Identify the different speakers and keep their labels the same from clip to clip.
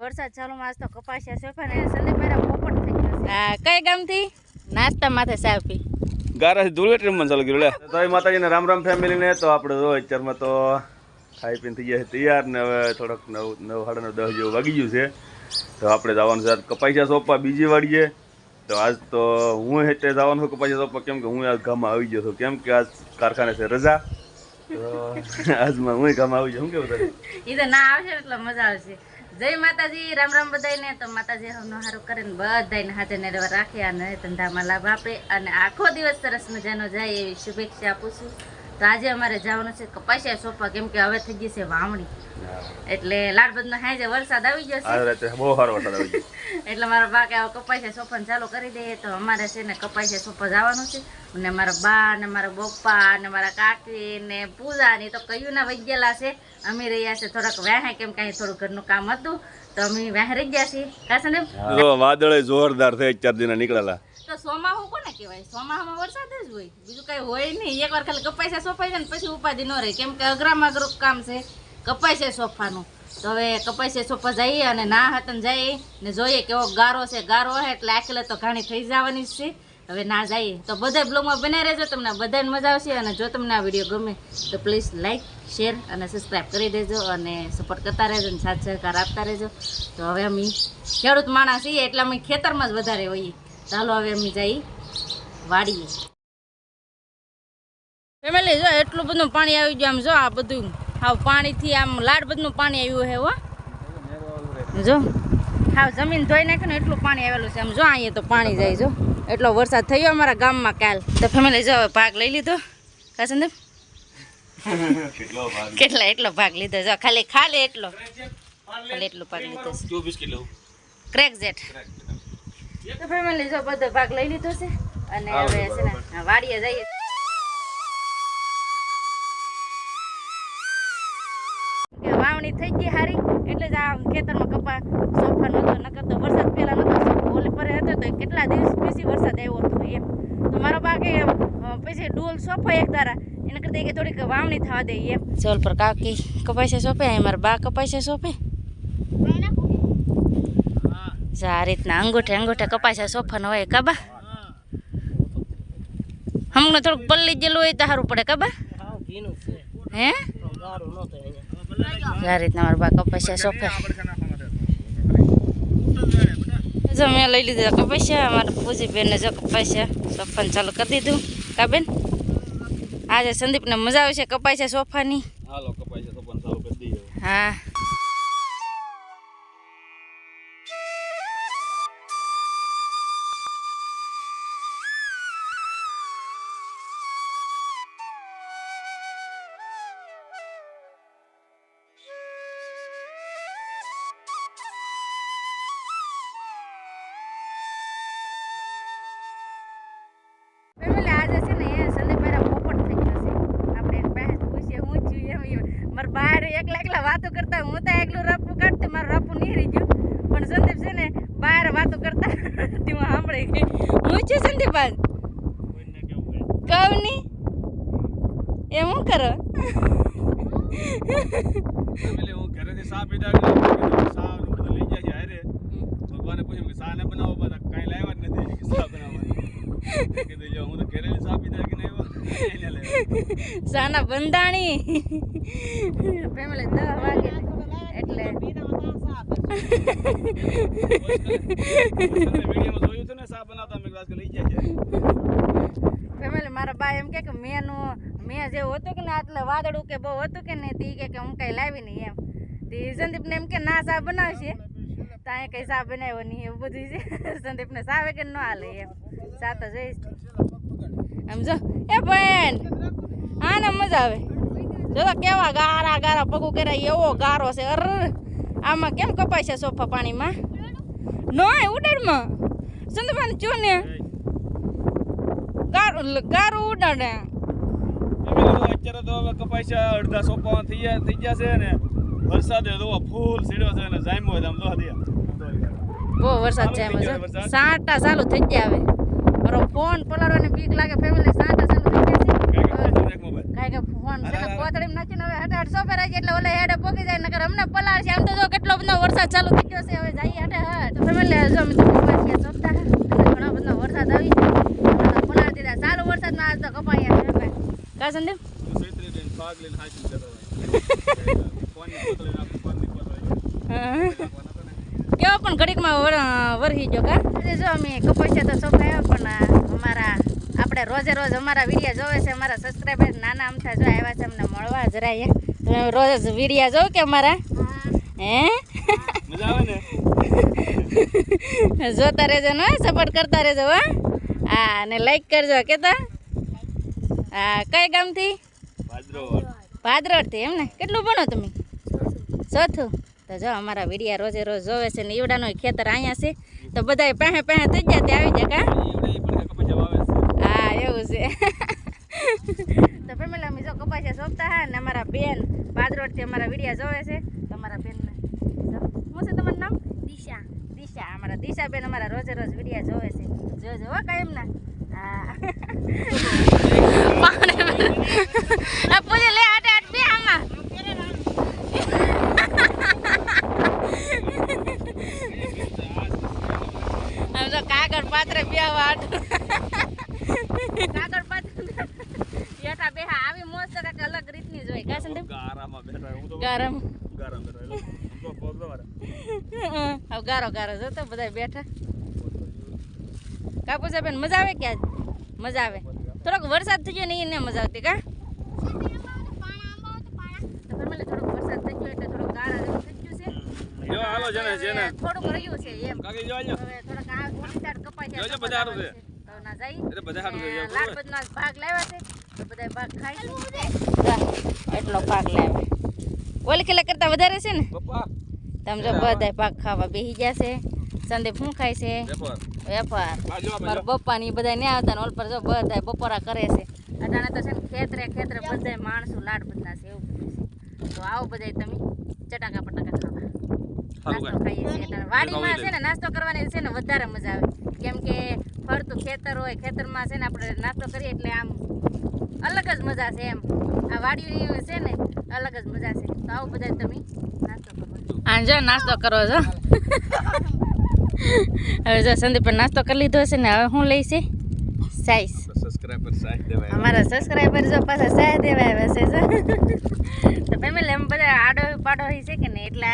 Speaker 1: વરસાદ ચાલુમાં આજ તો કપાસિયા સોફા ને મેરા પોપટ થઈ ગયો છે. હા કઈ ગામથી? નાસ્તા માથે સાપી ગારા
Speaker 2: ગારાથી મન રમવાનું ચાલુ કર્યું લે. તો એ માતાજીને રામ રામ ફેમિલીને તો આપણે જો અત્યારમાં તો ખાઈ પીને થઈ ગયા છે તૈયાર ને હવે થોડોક નવ નવ સાડા નવ દસ જેવું વાગી ગયું છે. તો આપણે જવાનું છે કપાસિયા સોપા બીજી વાળીએ તો આજ તો હું હેઠે જવાનું છું કપાસિયા સોપા કેમ કે હું આજ ગામમાં આવી ગયો છું. કેમ કે આજ કારખાને છે રજા. તો આજમાં હું ગામમાં આવી જાઉં કેવું તારે?
Speaker 1: એ તો ના આવશે એટલે મજા આવશે. જય માતાજી, રામ રામ બધાને તો માતાજી હમનો સારું કરે ને બધાયને હાજર ને રહેવા રાખે અને ધંધામાં લાભ આપે. અને આખો દિવસ સરસ મજાનો જાય એવી શુભેચ્છા આપું છું. તો આજે અમારે જવાનું છે કપાસિયા સોંપવા કેમ કે હવે થઈ ગઈ છે વાવણી. એટલે લાડબદનો હાજે વરસાદ આવી ગયો છે.
Speaker 2: આજ રાતે બહુ સારો વરસાદ આવી જશે
Speaker 1: એટલે મારા બા કે કપાસિયા સોફાને ચાલુ કરી દઈએ. તો અમારે છે ને કપાસિયા સોફા જવાનું છે. અને મારા બા ને મારા બપ્પા ને મારા કાકી ને પૂજા ની તો કયું ના વહી ગયેલા છે. અમે રહ્યા છે થોડાક વ્યાહે કેમ કે થોડું ઘરનું કામ હતું. તો અમે વ્યાહ રહી ગયા છીએ. કાશે ને
Speaker 2: વાદળે જોરદાર થઈ ચાર દિના નીકળેલા.
Speaker 1: તો સોમાહુ કોને કહેવાય? સોમાહામાં વરસાદ જ હોય. બીજું કઈ હોય નહીં. એકવાર ખાલી કપાસિયા સોફાઈ જાય ને પછી ઉપાધિ ન રહે. કેમ કે અઘરામાં અઘરું કામ છે. કપાસિયા સોફાનું. તો હવે કપાસિયા સોફા જઈએ અને ના હતન જઈએ ને જોઈએ કેવો ગારો છે. ગારો હોય એટલે આખલે તો ઘાણી થઈ જવાની જ છે. હવે ના જઈએ. તો બધા બ્લોગમાં બનાવી રહેજો. તમને બધાને મજા આવશે અને જો તમને આ વીડિયો ગમે તો પ્લીઝ લાઈક, શેર અને સબસ્ક્રાઈબ કરી દેજો અને સપોર્ટ કરતા રહેજો અને સાથ સહકાર આપતા રહેજો. તો હવે અમે ખેડૂત માણસ છીએ એટલે અમે ખેતરમાં જ વધારે હોઈએ. ચાલો હવે અમે જઈ વાડીએ ફેમિલી જો એટલું બધું પાણી આવી ગયું આમ જો આ બધું. હાવ પાણીથી આમ લાડ બધું પાણી આવ્યું હે હો. જો હાવ જમીન ધોઈ નાખ્યું ને એટલું પાણી આવેલું છે. આમ જો અહીંયા તો પાણી જાય જો. એટલો વરસાદ થયો અમારા ગામમાં કાલ. તો ફેમિલી જો હવે ભાગ લઈ લીધો. કા સંદીપ?
Speaker 2: કેટલા
Speaker 1: એટલો ભાગ લીધો જો ખાલી ખાલી એટલો. ખાલી એટલો ભાગ લીધો ક્રેક જેટ તો ફેમિલી જો બધો ભાગ લઈ લીધો છે અને હવે છે ને વાડીએ જઈએ. કે વાવણી થઈ ગઈ હારી એટલે જ આ ખેતરમાં કપા સોફા નતો નકર તો વરસાદ પહેલા નહોતો ઓલે પર હતો તો કેટલા દિવસ પછી વરસાદ આવ્યો હતો એમ. તો મારો બા કે પછી ડોલ સોફા એક તારા એને કરતાં કે થોડીક વાવણી થવા દે એમ. સોલ પર કાકી કપાસે સોંપે? અહીં મારા બા કપાસે સોંપે? જો આ રીતના અંગૂઠે અંગૂઠે કપાસ્યા સોફાનો હોય કાબા? હમણાં થોડુંક પલ્લી ગયેલું હોય તો સારું પડે કાબા? હે? જો આ રીતના મારા બા કપાસ્યા સોફે. જો મેં લઈ લીધા કપાસ્યા અમારા પૂજીબેનને જો કપાસ્યા સોફાને ચાલુ કરી દીધું. કાબેન આજે સંદીપને મજા આવશે કપાસ્યા સોફાની?
Speaker 2: છે કરી દઈએ.
Speaker 1: હા. તે હું સાંભળી ગઈ હું છું સંદીપાલ કહું નહીં એ હું કરો?
Speaker 2: ભગવાને પૂછ્યું કે સા ને બનાવો લાવ્યા જ નથી. સા બનાવવાની. કીધું જો હું તો ઘરેથી સા પીધા કે નહીં
Speaker 1: સાના બંધાણી. ફેમિલી દસ વાગે. એટલે ફેમિલી મારા બા એમ કે મેનું, મેં જે હતું કે ને આટલે વાદળું કે બહુ હતું કે નહીં તી કે હું કઈ લાવી નહીં એમ. તે સંદીપને એમ કે ના સા બનાવશે. ત્યાં કઈ સા બનાવ્યો નહીં એવું બધું છે. સંદીપને સા કે ન હાલે એમ. સા તો જોઈશ એમ જો, એ બેન હા મજા આવે. જો કેવા ગારા ગારા પગું કર્યા, એવો ગારો છે. અર. આમાં કેમ કપાય છે સોફા પાણીમાં? નોય ઉડાડમાં. સંદીપાને જો ને ગારું ગારું ઉડાડે.
Speaker 2: અત્યારે તો હવે કપાય છે અડધા સોફા થઈ ગયા થઈ ગયા છે ને. વરસાદ તો ફૂલ સીડ્યો છે ને જામ્યો છે આમ દોવા દે.
Speaker 1: બહુ વરસાદ છે જો. ચાલુ થઈ ગયા હવે. મારો ફોન પલાળવાની બીક લાગે ફેમિલી સાટા ચાલુ
Speaker 2: મોબાઈલ
Speaker 1: કાંઈ કે ફોન છે ને કોથળીમાં નાખીને હવે હટ હટ સોપે રાખી એટલે ઓલે હેડે પોકી જાય નકર અમને પલાળ છે. આમ તો જો કેટલો બધો વરસાદ ચાલુ થઈ ગયો છે હવે જઈએ હટ હટ તો ફેમિલી જો મિત્રો મોબાઈલ કે સોપતા ઘણો બધો વરસાદ આવી છે પલાળ દીધા. સારો વરસાદમાં આજ તો કપાયા છે કા સંદીપ?
Speaker 2: ભાગ લઈને હાચી જતો ફોનની લઈને આપણે ફોનની બોતલ
Speaker 1: કેવો પણ ઘડીકમાં વર- વરહી ગયો કા? જો અમે કપાસિયા તો સોંપાયા પણ અમારા આપણે રોજે રોજ અમારા વિડીયા જોવે છે અમારા સબસ્ક્રાઈબર નાના અમથા જો આવ્યા છે અમને મળવા જરાય રોજ વિડીયા જોવો કે અમારા? હે? જોતા રહેજો ને સપોર્ટ કરતા રહેજો હા. હા અને લાઈક કરજો કેતા? હા કઈ ગામથી?
Speaker 2: ભાદરો
Speaker 1: ભાદરોડથી એમ ને? કેટલું ભણો તમે? ચોથું. તો જો અમારા વિડીયા રોજે રોજ જોવે છે ને ઈવડાનો ખેતર અહીંયા છે. તો બધા પહે પહે થઈ જાય ત્યાં આવી જાય કા
Speaker 2: ઈવડે પણ કપાઈ જવા આવે છે
Speaker 1: હા એવું છે. તો ફેમિલી અમે જો કપાસિયા સોંપતા હા ને અમારા બેન ભાદરોડથી અમારા વિડીયા જોવે છે. તમારા બેનને શું છે તમારું નામ? દિશા. દિશા. અમારા દિશા બેન અમારા રોજે રોજ વિડીયા જોવે છે. જોજો હો કાયમ ના હા આ પૂરી લે આટે આટ બે આમાં આમ જો કાગળ પાત્રે બે વાટ કાગળ પાત્ર યથા બેહા આવી મોજ તો કાંઈક અલગ રીતની જ હોય કા સંદીપ
Speaker 2: ગારામાં બેઠા હું તો
Speaker 1: ગરમ
Speaker 2: ગારામાં બેઠા આમ તો પગ દવારા
Speaker 1: હવે ગારો ગારો જતો બધા બેઠા. કાપુસા બેન મજા આવે કે મજા આવે. થોડોક વરસાદ થઈ ગયો ને એને મજા આવતી કા? એટલે થોડોક ગારા જેવું થઈ ગયું છે
Speaker 2: જો હાલો જેને જેને.
Speaker 1: હવે થોડુંક રહ્યું છે એમ.
Speaker 2: કાકી જો આજો
Speaker 1: હવે થોડાક આ ઓલી side કપાઈ જાય
Speaker 2: જોજો
Speaker 1: તો
Speaker 2: બધા હારું છે.
Speaker 1: તો ના જાય.
Speaker 2: એટલે બધા હારું છે,
Speaker 1: ને
Speaker 2: જો
Speaker 1: લાલ
Speaker 2: બરોબર.
Speaker 1: બધનો આજ ભાગ લાવ્યા છે તો બધા ભાગ ખાય એટલો ભાગ લાવે ઓલી કિલા કરતા વધારે છે ને?
Speaker 2: પપ્પા.
Speaker 1: તમે જો બધા પાક ખાવા બેસી ગયા છે. સંદીપ શું ખાય છે?
Speaker 2: વેપાર
Speaker 1: વેપાર બપ્પા ની બધા ને આવતા ને ઓલ પર જો બધા બપોરા કરે છે. અટાણે તો છે ને ખેતરે ખેતરે બધા માણસો લાડ બદલા છે એવું બધું છે. તો આવો બધા તમે ચટાકા પટાકા ખાવા. નાસ્તો ખાઈએ છીએ વાડીમાં છે ને નાસ્તો કરવાની છે ને વધારે મજા આવે. કેમ કે ફરતું ખેતર હોય ખેતરમાં છે ને આપણે નાસ્તો કરીએ એટલે આમ અલગ જ મજા છે એમ. આ વાડીની છે ને અલગ જ મજા છે. તો આવું બધા તમે નાસ્તો કરો આ જો નાસ્તો કરો છો હવે જો સંદીપ નાસ્તો કરી લીધો હશે ને હવે હું લઈશે
Speaker 2: દેવાય.
Speaker 1: અમારા સબસ્ક્રાઈબર જો પાછા સાહ દેવા આવ્યા છે તો ફેમિલી એમ બધા આડો પાડો હોય છે કે ને એટલે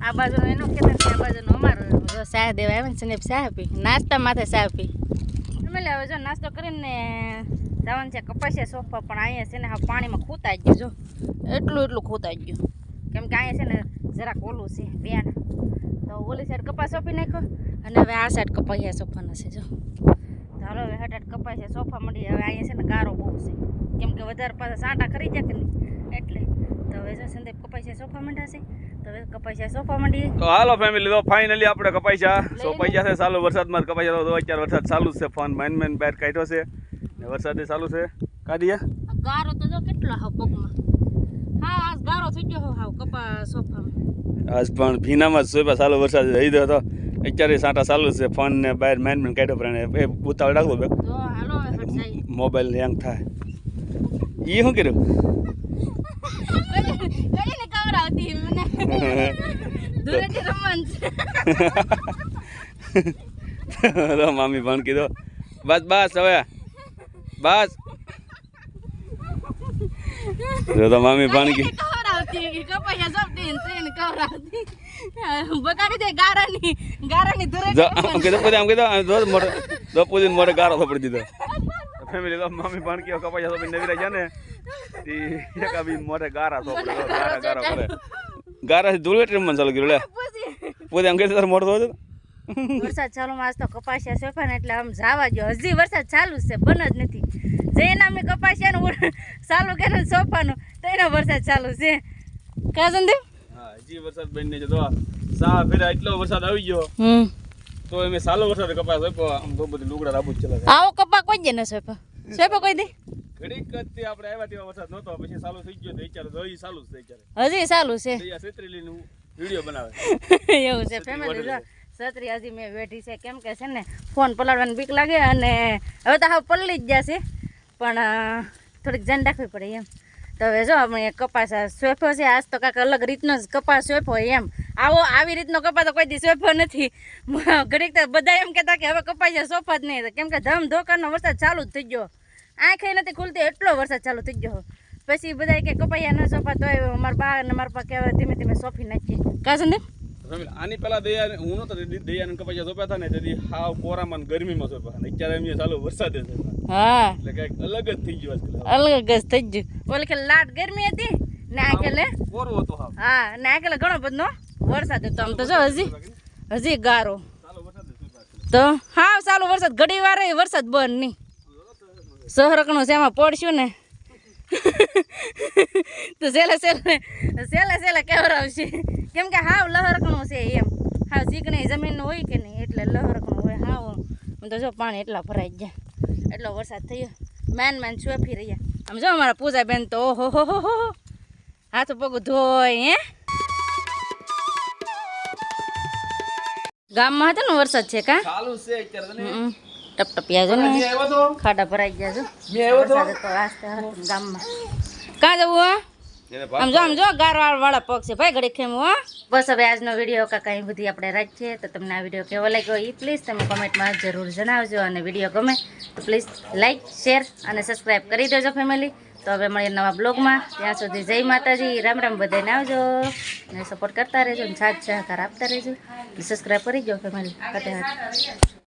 Speaker 1: આ બાજુનું એનું ખેતર છે આ બાજુનું અમારું. જો સાહ દેવા આવ્યા ને સંદીપ સાહ પી નાસ્તા માથે સાહ પી ફેમિલી હવે જો નાસ્તો કરીને જવાનું છે કપાસિયા સોફા પણ અહીંયા છે ને હા પાણીમાં ખૂતાઈ ગયું જો. એટલું એટલું ખૂતાઈ ગયું. કેમ કે અહીંયા છે ને જરાક ઓલું છે બેન તો ઓલી સાઈડ કપાસ સોંપી નાખ્યો. અને હવે આ સાઈડ કપાઈ સોફાના છે જો. ચાલો હવે હટાટ કપાય છે સોફા મળી હવે અહીંયા છે ને ગારો બહુ છે. કેમ કે વધારે પાછા સાંટા ખરી જાય કે નહીં? એટલે. તો હવે જો સંદીપ કપાઈ છે સોફા મંડાશે તો
Speaker 2: હાલો ફેમિલી તો ફાઇનલી આપણે કપાઈશા સો પૈસા છે ચાલુ વરસાદમાં કપાઈ તો અત્યારે વરસાદ ચાલુ છે ફોન માઇન માઇન બહાર કાઢ્યો છે. ને વરસાદ ચાલુ છે. કાઢીએ.
Speaker 1: ગારો તો જો કેટલો પગમાં. હા ગારો થઈ ગયો હાવ કપાસ સોફામાં
Speaker 2: આજ પણ ભીનામાં જ સાલો વરસાદ રહી ગયો હતો અત્યારે સાંઠા ચાલુ છે ફોન ને બહાર માઇન મેન કાઢ્યો પણ એ ઉતાવળ રાખો બે મોબાઈલ હેંગ થાય. એ શું કર્યું?
Speaker 1: મને.
Speaker 2: મામી પણ કીધો બસ બસ હવે. બસ. જો તો મામી પણ કીધું
Speaker 1: ખબર આવતી કે કપાયા ને ટ્રેન ખબર આવતી. બગાડી દે ગારાની ગારાની દૂરે
Speaker 2: જો આમ કીધું પછી આમ કીધું જો મોટો જો પૂછીને મોટે ગારો થોપડી દીધો. ફેમિલી તો મામી પણ કયો કપાયા તો નવી રહ્યા ને તી એક બી મોટે ગારા જો ગારા ગારા કરે. ગારા ધૂળેટી રમવાનું ચાલુ કર્યું લે. પૂછે. આમ કીધું તારે મોટો હતો
Speaker 1: વરસાદ ચાલુ માં આજ તો કપાસિયા સોફા ને એટલે આમ જવા ગયો હજી વરસાદ ચાલુ જ છે બન જ નથી. જે નામની કપાસિયા નું ચાલુ કરે ને સોફાનું તો એનો વરસાદ ચાલુ છે. કા સંદીપ?
Speaker 2: હજી વરસાદ બની છે. તો સા ફેરા એટલો વરસાદ આવી ગયો.
Speaker 1: હમ.
Speaker 2: તો એમે સાલો વરસાદ કપાસ હોય આમ તો બધી લુગડા રાબુ ચલા
Speaker 1: આવો કપા કોઈ દે ને સોફા. સોફા કોઈ દે?
Speaker 2: ઘડીક જ આપણે આવ્યા તેવા વરસાદ નહોતો. પછી ચાલુ થઈ ગયો તો વિચારો તો હજી ચાલુ છે વિચારે
Speaker 1: હજી ચાલુ છે.
Speaker 2: લઈને વીડિયો બનાવે.
Speaker 1: એવું છે ફેમિલી જો છત્રી હજી મેં બેઠી છે. કેમ કે છે ને, ફોન પલાળવાની બીક લાગે અને હવે તો હા પલળી જ જશે. પણ થોડીક ધ્યાન રાખવી પડે એમ. તો હવે જો, આપણે કપાસ સોફો છે. આજ તો કાંઈક અલગ રીતનો જ કપાસ સોફો એમ. આવો, આવી રીતનો કપાસ તો કોઈ દી સોફો નથી. ઘડીક તો બધા એમ કહેતા કે હવે કપાસ સોફા જ નહીં. કેમ કે ધમ ધોકાનો વરસાદ ચાલુ જ થઈ ગયો. આંખે નથી ખુલતી, એટલો વરસાદ ચાલુ થઈ ગયો. પછી બધા કે કપાયા ન સોફા તોય મારા બા અને મારા પા કહેવાય, ધીમે ધીમે સોફી નાખીએ. કા સંદીપ?
Speaker 2: આની પેલા દયા હું નતો દયાને કપાઈ સોંપ્યા હતા ને તેથી હાવ કોરામાં ગરમીમાં સોપા અને અત્યારે એમ ચાલુ વરસાદે છે.
Speaker 1: હા.
Speaker 2: એટલે કંઈક અલગ જ થઈ ગયું આજકાલ.
Speaker 1: અલગ જ થઈ ગયું. ઓલે કે લાટ ગરમી હતી? ને આ કેલે
Speaker 2: કોરો હતો હા
Speaker 1: હા ને આ કેલે ઘણો બધો. વરસાદ હતો આમ તો જો હજી હજી ગારો. તો હા ચાલુ વરસાદ. ઘડી વારે વરસાદ બંધ નહીં. સહરકણું છે એમાં પડશું ને. તો સેલે સેલે સેલે સેલે કેવરાવશે? કેમ કે હાવ લહરકણું છે એમ. હાવ ચીકણી જમીનનું હોય કે નહીં એટલે લહરકણું હોય. હાવ તો જો પાણી એટલા ભરાઈ ગયા. એટલો વરસાદ થયો. મેન મેન ચોફી રહ્યા. આમ જો અમારા પૂજાબેન તો ઓહો હો હો હો હાથ પગ ધોય હે? ગામમાં હતો ને વરસાદ છે કા?
Speaker 2: ચાલુ છે અત્યારે
Speaker 1: હમ. ટપટપિયા ને. ખાડા ભરાઈ ગયા છો ગામમાં. કાં જવું હો? આમ જો આમ જો ગારવાળ વાળા પગ છે. ભાઈ ઘડી ખેમ હો. બસ હવે આજનો વીડિયો કાંઈ કઈ બધી આપણે રાખીએ. તો તમને આ વીડિયો કેવો લાગ્યો એ પ્લીઝ તમે કોમેન્ટમાં જરૂર જણાવજો અને વીડિયો ગમે તો પ્લીઝ લાઈક શેર અને સબસ્ક્રાઈબ કરી દેજો ફેમિલી તો હવે મળીએ નવા બ્લોગમાં ત્યાં સુધી જય માતાજી. રામ રામ બધાને આવજો. અને સપોર્ટ કરતા રહેજો અને સાથ સહકાર આપતા રહેજો. સબસ્ક્રાઈબ કરી દો ફેમિલી હાથે હાથ